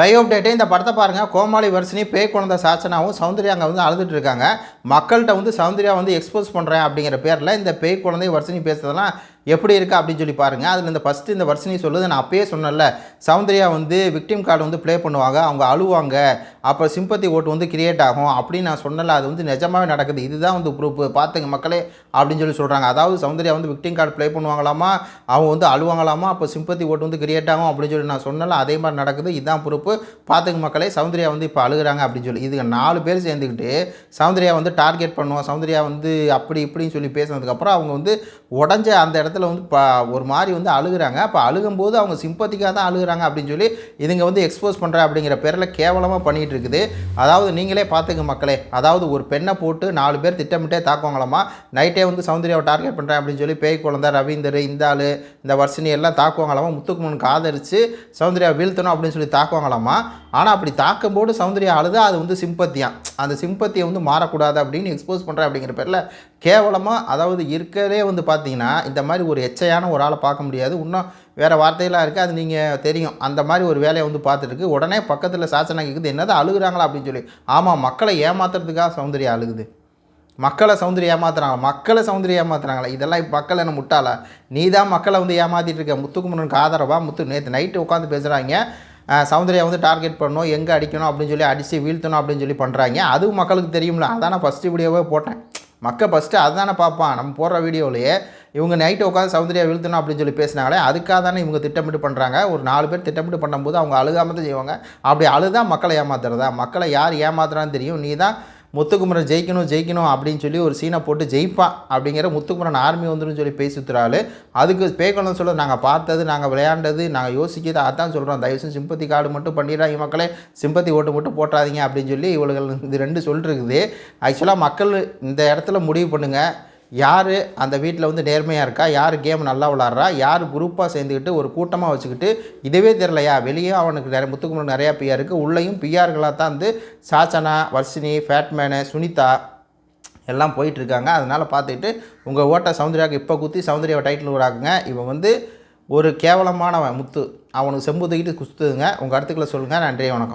Live அப்டேட்டே இந்த படத்தை பாருங்கள் கோமாளி வர்ஷினி பேய் குழந்தை சாச்சனாவும் சௌந்தர்யா அங்கே வந்து அழுதுட்டு இருக்காங்க. மக்கள்கிட்ட வந்து சௌந்தர்யா வந்து எக்ஸ்போஸ் பண்ணுறேன் அப்படிங்கிற பேரில் இந்த பேய் குழந்தை வர்ஷினி பேசுறதெல்லாம் எப்படி இருக்குது அப்படின்னு சொல்லி பாருங்கள் அதில் இந்த ஃபஸ்ட்டு இந்த வர்ஷினி சொல்லுது நான் அப்பயே சொன்னேன்ல சௌந்தர்யா வந்து விக்டிம் கார்டு வந்து ப்ளே பண்ணுவாங்க அவங்க அழுவாங்க அப்போ சிம்பத்தி ஓட்டு வந்து கிரியேட் ஆகும் அப்படின்னு நான் சொன்னல அது வந்து நிஜமாகவே நடக்குது. இதுதான் வந்து ப்ரூஃப் பார்த்துங்க மக்களே அப்படின்னு சொல்லி சொல்கிறாங்க அதாவது சௌந்தர்யா வந்து விக்டிம் கார்டு ப்ளே பண்ணுவாங்களாமா? அவங்க வந்து அழுவாங்களாமா? அப்போ சிம்பத்தி ஓட்டு வந்து கிரியேட் ஆகும் அப்படின்னு சொல்லி நான் சொன்னல அதே மாதிரி நடக்குது. இதுதான் ப்ரூஃப் பார்த்துங்க மக்களை சௌந்தர்யா வந்து இப்போ அழுகுறாங்க அப்படின்னு சொல்லி. இதுங்க நாலு பேர் சேர்ந்துக்கிட்டு சௌந்தர்யா வந்து டார்கெட் பண்ணுவோம் சௌந்தர்யா வந்து அப்படி இப்படின்னு சொல்லி பேசினதுக்கப்புறம் அவங்க வந்து உடஞ்ச அந்த இடத்துல வந்து ப ஒரு மாதிரி வந்து அழுகுறாங்க. அப்போ அழுகும்போது அவங்க சிம்பத்திக்காக தான் அழுகுறாங்க அப்படின்னு சொல்லி இதுங்க வந்து எக்ஸ்போஸ் பண்ணுற அப்படிங்கிற பேரில் கேவலமாக பண்ணிகிட்டு இருக்குது. அதாவது நீங்களே பார்த்துங்க மக்களே அதாவது ஒரு பெண்ணை போட்டு நாலு பேர் திட்டமிட்டே தாக்குவாங்களாமா? நைட்டே வந்து சௌந்தர்யாவை டார்கெட் பண்ணுறேன் அப்படின்னு சொல்லி பேய் குழந்தை ரவீந்தர் இந்த ஆள் இந்த வர்ஷினி எல்லாம் தாக்குவாங்களாமா? முத்துக்குமனுக்கு ஆதரித்து சௌந்தர்யா வீழ்த்தணும் அப்படின்னு சொல்லி தாக்குவாங்களாம்? ஆனால் அப்படி தாக்கும்போது சௌந்தர்யா அழுது அது வந்து சிம்பத்தியாம் அந்த சிம்பத்தியை வந்து மாறக்கூடாது அப்படின்னு எக்ஸ்போஸ் பண்ணுறேன் அப்படிங்கிற பேரில் கேவலமாக அதாவது இருக்கிறதே வந்து பார்த்தீங்கன்னா இந்த மாதிரி ஒரு எச்சையான ஒரு ஆளை பார்க்க முடியாது. இன்னும் வேறு வார்த்தையெல்லாம் இருக்குது அது நீங்கள் தெரியும். அந்த மாதிரி ஒரு வேலையை வந்து பார்த்துருக்கு உடனே பக்கத்தில் சாசனா கேட்குது என்னது அழுகுறாங்களா அப்படின்னு சொல்லி. ஆமாம் மக்களை ஏமாத்துறதுக்காக சௌந்தர்யா அழுகுது. மக்களை சௌந்தரிய ஏமாத்துறாங்க மக்களை சௌந்தரிய ஏமாத்துறாங்களா? இதெல்லாம் மக்களை மக்கள் என்ன முட்டாளா? நீ தான் மக்களை வந்து ஏமாற்றிட்டு இருக்க. முத்துக்குமரனுக்கு ஆதரவாக முத்து நேற்று நைட்டு உட்காந்து பேசுகிறாங்க சௌந்தர்யா வந்து டார்கெட் பண்ணணும் எங்கே அடிக்கணும் அப்படின்னு சொல்லி அடித்து வீழ்த்தணும் அப்படின்னு சொல்லி பண்ணுறாங்க அதுவும் மக்களுக்கு தெரியும்ல. அதான் நான் ஃபஸ்ட்டு வீடியோவே போட்டேன். மக்கள் ஃபஸ்ட்டு அதுதானே பார்ப்பான். நம்ம போடுற வீடியோவிலேயே இவங்க நைட்டு உட்காந்து சௌந்தர்யா வீழ்த்தணும் அப்படின்னு சொல்லி பேசினாங்களே அதுக்காக தானே இவங்க திட்டமிட்டு பண்ணுறாங்க ஒரு நாலு பேர் திட்டமிட்டு பண்ணும்போது அவங்க அழுகாமல் தான் செய்வாங்க. அப்படி அழுதா மக்களை ஏமாத்துறதா? மக்களை யார் ஏமாத்துறான்னு தெரியும். நீ தான் முத்துக்குமரன் ஜெயிக்கணும் ஜெயிக்கணும் அப்படின்னு சொல்லி ஒரு சீனை போட்டு ஜெயிப்பான் அப்படிங்கிற முத்துக்குமரன் ஆர்மி வந்துடும் சொல்லி பேசி சுற்றுறாள் அதுக்கு பேக்கணும் சொல்ல நாங்கள் பார்த்தது நாங்கள் விளையாண்டது நாங்கள் யோசிக்கிறது அதான் சொல்கிறோம் தயவுசெய்து சிம்பத்தி கார்டு மட்டும் பண்ணிடுறாங்க மக்களே. சிம்பத்தி ஓட்டு மட்டும் போட்டுறாதீங்க அப்படின்னு சொல்லி இவளுகள் இது ரெண்டு சொல்லிருக்குது. ஆக்சுவலாக மக்கள் இந்த இடத்துல முடிவு பண்ணுங்கள் யார் அந்த வீட்டில் வந்து நேர்மையாக இருக்கா? யார் கேம் நல்லா விளாட்றா? யார் குரூப்பாக சேர்ந்துக்கிட்டு ஒரு கூட்டமாக வச்சுக்கிட்டு இதுவே தெரிலையா வெளியே அவனுக்கு நிறைய முத்துக்குமரன் நிறையா பிஆர் இருக்குது உள்ளேயும் பிஆர்களாக தான் வந்து சாச்சனா வர்ஷினி ஃபேட்மேனு சுனிதா எல்லாம் போயிட்டுருக்காங்க. அதனால் பார்த்துக்கிட்டு உங்கள் ஓட்டை சௌந்தர்யாவுக்கு இப்போ குத்தி சௌந்தர்யாவை டைட்டில் விடாக்குங்க இவன் வந்து ஒரு கேவலமானவன் முத்து. அவனுக்கு செம்பு தூக்கிட்டு குத்துதுங்க. உங்கள் கருத்துக்களை சொல்லுங்கள் நன்றி வணக்கம்.